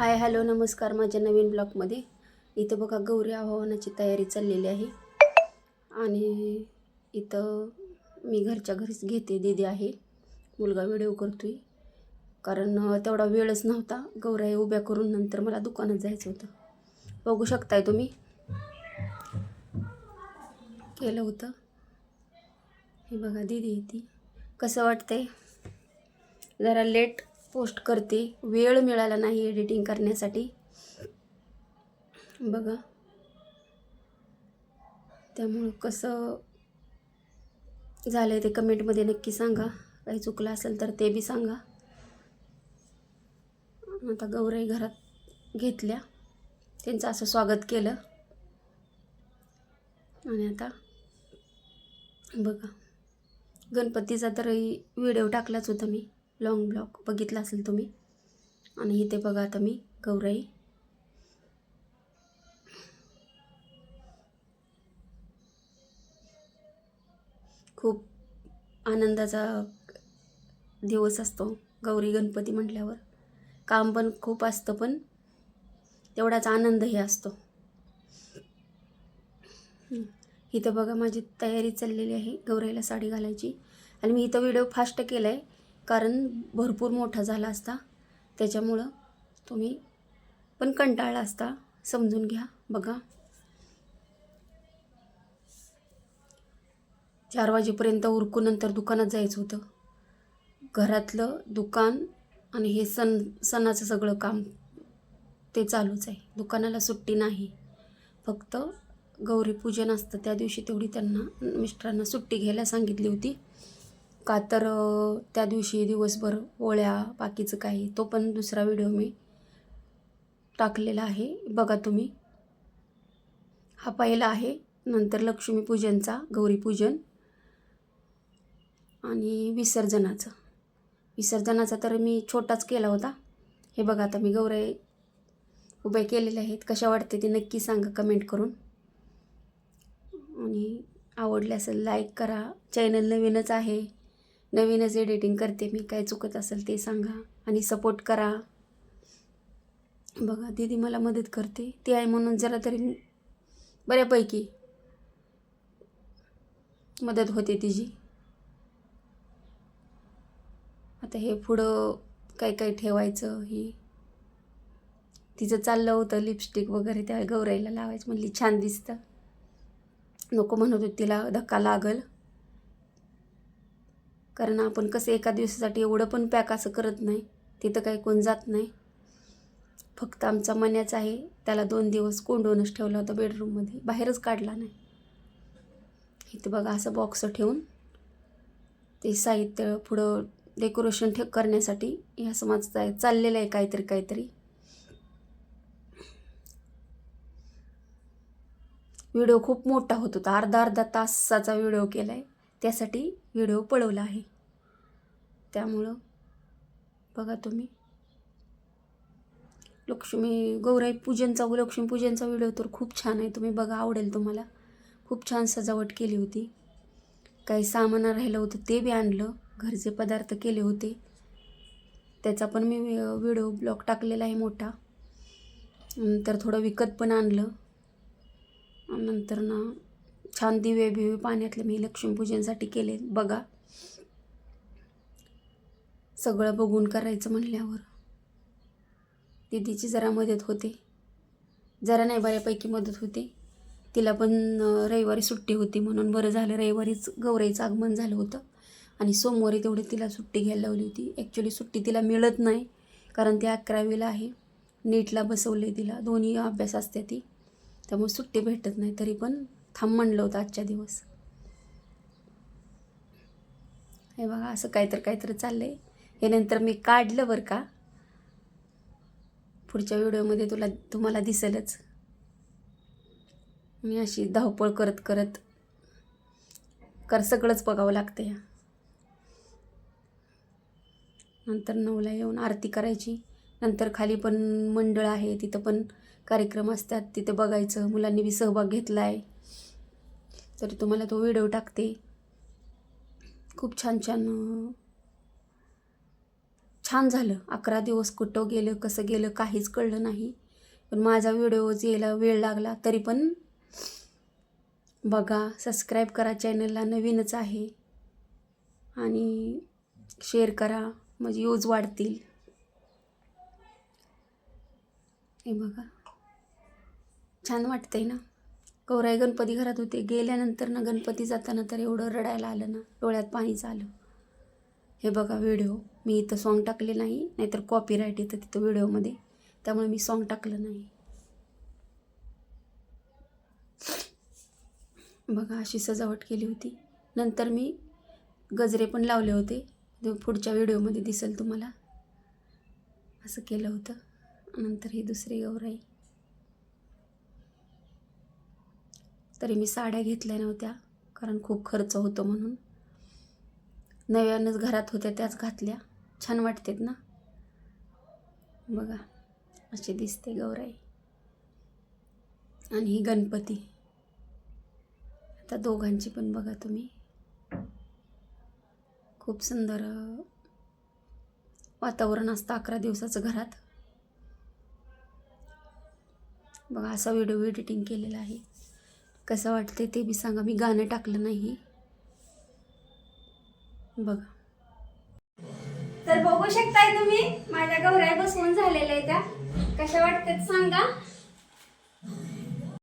Hi hello नमस्कार माझ्या नवीन ब्लॉगमध्ये. इथं बघा गौरी आव्हानाची तयारी चाललेली आहे. आणि इथं मी घरच्या घरीच घेते दीदी आहे. मुलगा व्हिडिओ करतो आहे कारण तेवढा वेळच नव्हता. गौऱ्या उभ्या करून नंतर मला दुकानात जायचं होतं. बघू शकताय तुम्ही. केलं होतं. हे बघा दीदी ती. कसं वाटतंय? जरा लेट पोस्ट करते. वेळ मिळाला नाही एडिटिंग करण्यासाठी. बघा. त्यामुळं कसं झालं आहे ते कमेंटमध्ये नक्की सांगा. काही चुकलं असेल तर ते बी सांगा. आता गौराई घरात घेतल्या. त्यांचं असं स्वागत केलं. आणि आता बघा. गणपतीचा तर व्हिडिओ टाकलाच होता मी. लॉंग ब्लॉक बघितला असेल तुम्ही. आणि इथे बघा आता मी गौराई. खूप आनंदाचा दिवस असतो गौरी गणपती म्हटल्यावर. काम पण खूप असतं पण तेवढाच आनंदही असतो. इथं बघा माझी तयारी चाललेली आहे गौराईला साडी घालायची. आणि मी इथं व्हिडिओ फास्ट केला आहे कारण भरपूर मोठा झाला असता. त्याच्यामुळं तुम्ही पण कंटाळला असता. समजून घ्या. बघा. चार वाजेपर्यंत उरकून नंतर दुकानात जायचं होतं. घरातलं दुकान आणि हे सण सणाचं सगळं काम ते चालूच आहे. दुकानाला सुट्टी नाही. फक्त गौरीपूजन असतं. त्या दिवशी तेवढी त्यांना मिस्टरांना सुट्टी घ्यायला सांगितली होती. का तर त्या दिवशी दिवसभर पोळ्या बाकीचं काही तो पण दुसरा व्हिडिओ मी टाकलेला आहे. बघा तुम्ही. हा पहिला आहे नंतर लक्ष्मीपूजनचा गौरीपूजन आणि विसर्जनाचं. विसर्जनाचा तर मी छोटाच केला होता. हे बघा आता मी गौरे उभे केलेले आहेत. कशा वाटते ते नक्की सांगा कमेंट करून. आणि आवडले असेल लाईक करा. चॅनल नवीनच आहे. नवीनच एडिटिंग करते मी. काय चुकत असेल ते सांगा आणि सपोर्ट करा. बघा दीदी मला मदत करते. ती आहे म्हणून जरा तरी बऱ्यापैकी मदत होते तिची. आता हे पुढं काय काय ठेवायचं हे? तिचं चाललं होतं लिपस्टिक वगैरे त्या गौराईला लावायचं म्हणली छान दिसतं. नको म्हणत होती तिला धक्का लागल. कारण आपण कसं एका दिवसासाठी एवढं पण पॅक असं करत नाही तिथं काही कोण जात नाही. फक्त आमचा मन्याच आहे त्याला दोन दिवस कोंडूनच ठेवला होता बेडरूममध्ये बाहेरच काढला नाही. इथं बघा असं बॉक्स ठेवून ते साहित्य पुढं डेकोरेशन ठे करण्यासाठी ह्या असं माझं चाललेलं आहे काहीतरी काहीतरी. व्हिडिओ खूप मोठा होत होता अर्धा अर्धा तासाचा व्हिडिओ केला आहे त्यासाठी व्हिडिओ पळवला आहे. त्यामुळं बघा तुम्ही. लक्ष्मी गौराई पूजनचा लक्ष्मीपूजनचा व्हिडिओ तर खूप छान आहे. तुम्ही बघा आवडेल तुम्हाला. खूप छान सजावट केली होती. काही सामान राहिलं होतं ते बी आणलं. घरचे पदार्थ केले होते. त्याचा पण मी व्हिडिओ ब्लॉग टाकलेला आहे मोठा. नंतर थोडं विकत पण आणलं. नंतर ना छान दिवे बिवे पाण्यातले मी लक्ष्मीपूजनसाठी केले. बघा. सगळं बघून करायचं म्हणल्यावर. दिदीची जरा मदत होते. जरा नाही बऱ्यापैकी मदत होते. तिला पण रविवारी सुट्टी होती म्हणून बरं झालं. रविवारीच गौराईचं आगमन झालं होतं. आणि सोमवारी तेवढी तिला सुट्टी घ्यायला लावली होती. ॲक्च्युली सुट्टी तिला मिळत नाही कारण ती अकरावीला आहे. नीटला बसवले तिला. दोन्ही अभ्यास असते ती. त्यामुळे सुट्टी भेटत नाही तरी पण थांब म्हणलं होतं आजच्या दिवस. हे बघा असं काहीतरी काहीतरी चाललं आहे हे नंतर मी काढलं बरं का. पुढच्या व्हिडिओमध्ये तुला तुम्हाला दिसेलच. मी अशी धावपळ करत करत कर सगळंच बघावं लागतं या नंतर नऊला येऊन आरती करायची. नंतर खाली पण मंडळ आहे तिथं पण कार्यक्रम असतात तिथं बघायचं. मुलांनी बी सहभाग घेतला आहे तरी तुम्हाला तो व्हिडिओ टाकते. खूप छान छान छान झालं. अकरा दिवस कुठं गेलं कसं गेलं काहीच कळलं नाही. पण माझा व्हिडिओज यायला वेळ लागला तरी पण बघा सबस्क्राईब करा चॅनलला नवीनच आहे. आणि शेअर करा म्हणजे यूज वाढतील. हे बघा. छान वाटतंय ना? गौराई गणपती घरात होते. गेल्यानंतर ना गणपती जाताना तर एवढं रडायला आलं ना डोळ्यात पाणीच आलं हे बघा व्हिडिओ. मी इथं सॉन्ग टाकले नाही नाहीतर कॉपीराईट येतं तिथं व्हिडिओमध्ये. त्यामुळे मी सॉन्ग टाकलं नाही. बघा अशी सजावट केली होती. नंतर मी गजरे पण लावले होते. पुढच्या व्हिडिओमध्ये दिसेल तुम्हाला. असं केलं होतं. नंतर ही दुसरी गौराई. तरी मी साड्या घेतल्या नव्हत्या कारण खूप खर्च होतो म्हणून. नव्यानंच घरात होत्या त्याच घातल्या. छान वाटतात ना? बघा अशी दिसते गौराई. आणि ही गणपती. आता दोघांची पण बघा तुम्ही. खूप सुंदर वातावरण असतं अकरा दिवसाचं घरात. बघा असा व्हिडिओ एडिटिंग केलेला आहे. कसं वाटते ते बी सांगा. मी गाणं टाकलं नाही. बघा. तर बघू शकताय तुम्ही माझ्या गौऱ्या बसवून झालेल्या आहेत त्या. कशा वाटतात सांगा.